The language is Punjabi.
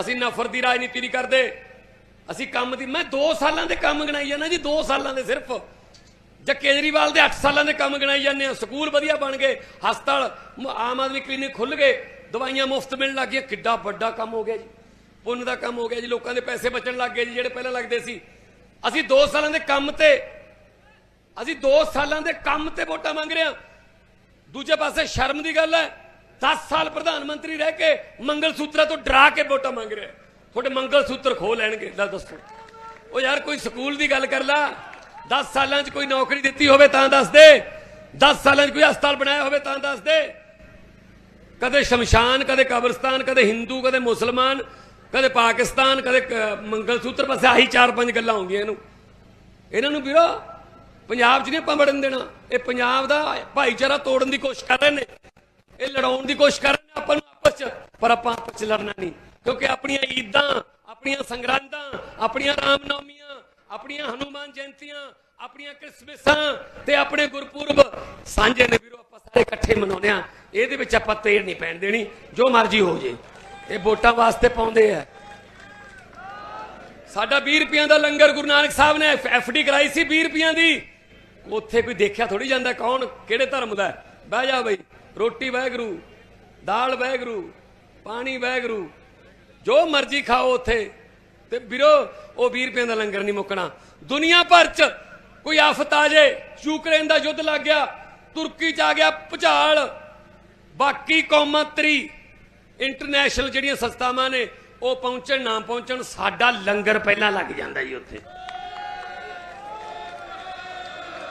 ਅਸੀਂ ਨਫ਼ਰਤ ਦੀ ਰਾਜਨੀਤੀ ਨਹੀਂ ਕਰਦੇ। ਅਸੀਂ ਕੰਮ ਦੀ ਮੈਂ 2 ਸਾਲਾਂ ਦੇ ਕੰਮ ਗਣਾਈ ਜਾਂਦਾ ਜੀ 2 ਸਾਲਾਂ ਦੇ ਸਿਰਫ। ਜਾਂ ਕੇਜਰੀਵਾਲ ਦੇ 8 ਸਾਲਾਂ ਦੇ ਕੰਮ ਗਣਾਈ ਜਾਂਦੇ ਆ। ਸਕੂਲ ਵਧੀਆ ਬਣ ਗਏ, ਹਸਪਤਾਲ ਆਮ ਆਦਮੀ ਕਲੀਨਿਕ ਖੁੱਲ ਗਏ, ਦਵਾਈਆਂ ਮੁਫਤ ਮਿਲਣ ਲੱਗ ਗਈਆਂ। ਕਿੱਡਾ ਵੱਡਾ ਕੰਮ ਹੋ ਗਿਆ ਜੀ। ਪੁੰਨ ਦਾ ਕੰਮ ਹੋ ਗਿਆ ਜੀ। ਲੋਕਾਂ ਦੇ ਪੈਸੇ ਬਚਣ ਲੱਗ ਗਏ ਜੀ, ਜਿਹੜੇ ਪਹਿਲਾਂ ਲੱਗਦੇ ਸੀ। ਅਸੀਂ 2 ਸਾਲਾਂ ਦੇ ਕੰਮ ਤੇ ਅਸੀਂ 2 ਸਾਲਾਂ ਦੇ ਕੰਮ ਤੇ ਵੋਟਾਂ ਮੰਗ ਰਹੇ ਹਾਂ। ਦੂਜੇ ਪਾਸੇ ਸ਼ਰਮ ਦੀ ਗੱਲ ਹੈ। 10 ਸਾਲ ਪ੍ਰਧਾਨ ਮੰਤਰੀ ਰਹਿ ਕੇ ਮੰਗਲ ਸੂਤਰਾਂ ਤੋਂ ਡਰਾ ਕੇ ਵੋਟਾਂ ਮੰਗ ਰਿਹਾ। ਤੁਹਾਡੇ ਮੰਗਲ ਸੂਤਰ ਖੋ ਲੈਣਗੇ ਲੈ ਦੱਸੋ। ਉਹ ਯਾਰ ਕੋਈ ਸਕੂਲ ਦੀ ਗੱਲ ਕਰ ਲਾ। 10 ਸਾਲਾਂ 'ਚ ਕੋਈ ਨੌਕਰੀ ਦਿੱਤੀ ਹੋਵੇ ਤਾਂ ਦੱਸ ਦੇ। 10 ਸਾਲਾਂ 'ਚ ਕੋਈ ਹਸਪਤਾਲ ਬਣਾਇਆ ਹੋਵੇ ਤਾਂ ਦੱਸ ਦੇ। ਕਦੇ ਸ਼ਮਸ਼ਾਨ, ਕਦੇ ਕਬਰਸਤਾਨ, ਕਦੇ ਹਿੰਦੂ, ਕਦੇ ਮੁਸਲਮਾਨ, ਕਦੇ ਪਾਕਿਸਤਾਨ, ਕਦੇ ਕ- ਮੰਗਲ ਸੂਤਰ ਬਸ ਆਹੀ ਚਾਰ ਪੰਜ ਗੱਲਾਂ ਹੁੰਦੀਆਂ ਇਹਨੂੰ। ਇਹਨਾਂ ਨੂੰ ਵੀਰੋ, ਪੰਜਾਬ 'ਚ ਨਹੀਂ ਆਪਾਂ ਵੜਨ ਦੇਣਾ। ਇਹ ਪੰਜਾਬ ਦਾ ਭਾਈਚਾਰਾ ਤੋੜਨ ਦੀ ਕੋਸ਼ਿਸ਼ ਕਰ ਰਹੇ ਨੇ। ਇਹ ਲੜਾਉਣ ਦੀ ਕੋਸ਼ਿਸ਼ ਕਰ ਰਹੇ ਆਪਾਂ ਨੂੰ ਆਪਸ 'ਚ, ਪਰ ਆਪਾਂ ਆਪਸ 'ਚ ਲੜਨਾ ਨਹੀਂ। ਕਿਉਂਕਿ ਆਪਣੀਆਂ ਈਦਾਂ, ਆਪਣੀਆਂ ਸੰਗਰਾਂਦਾਂ, ਆਪਣੀਆਂ ਰਾਮਨੌਮੀਆਂ, ਆਪਣੀਆਂ ਹਨੂਮਾਨ ਜਯੰਤੀਆਂ, ਆਪਣੀਆਂ ਕ੍ਰਿਸਮਸਾਂ ਤੇ ਆਪਣੇ ਗੁਰਪੁਰਬ ਸਾਂਝੇ ਨੇ ਵੀਰੋ, ਆਪਾਂ ਸਾਰੇ ਇਕੱਠੇ ਮਨਾਉਂਦੇ ਆ ਇਹਦੇ ਵਿੱਚ ਆਪਾਂ ਤੇੜ ਨਹੀਂ ਪੈਣ ਦੇਣੀ, ਜੋ ਮਰਜ਼ੀ ਹੋ ਜੇ। ਇਹ ਵੋਟਾਂ ਵਾਸਤੇ ਪਾਉਂਦੇ ਆ। ਸਾਡਾ 20 ਰੁਪਈਆਂ ਦਾ ਲੰਗਰ ਗੁਰੂ ਨਾਨਕ ਸਾਹਿਬ ਨੇ ਐਫਡੀ ਕਰਾਈ ਸੀ 20 ਰੁਪਈਆਂ ਦੀ। ਉੱਥੇ ਕੋਈ ਦੇਖਿਆ ਥੋੜੀ ਜਾਂਦਾ ਕੌਣ, ਕਿਹੜੇ ਧਰਮ ਦਾ ਬਹਿ ਜਾ ਬਈ। ਰੋਟੀ ਵੈਗਰੂ, ਦਾਲ ਵੈਗਰੂ, ਪਾਣੀ ਵੈਗਰੂ, ਜੋ ਮਰਜ਼ੀ ਖਾਓ ਉੱਥੇ। ਤੇ ਵੀਰੋ, ਉਹ 20 ਰੁਪਈਆਂ ਦਾ ਲੰਗਰ ਨਹੀਂ ਮੁੱਕਣਾ। ਦੁਨੀਆ ਭਰ ਚ ਕੋਈ ਆਫਤ ਆ ਜੇ, ਯੂਕਰੇਨ ਦਾ ਯੁੱਧ ਲੱਗ ਗਿਆ, ਤੁਰਕੀ ਚ ਆ ਗਿਆ ਭੁਚਾਲ, ਬਾਕੀ ਕੌਮਾਂ ਤਰੀ ਇੰਟਰਨੈਸ਼ਨਲ ਜਿਹੜੀਆਂ ਸੰਸਥਾਵਾਂ ਨੇ, ਉਹ ਪਹੁੰਚਣ, ਨਾ ਪਹੁੰਚਣ, ਸਾਡਾ ਲੰਗਰ ਪਹਿਲਾਂ ਲੱਗ ਜਾਂਦਾ ਜੀ ਉੱਥੇ।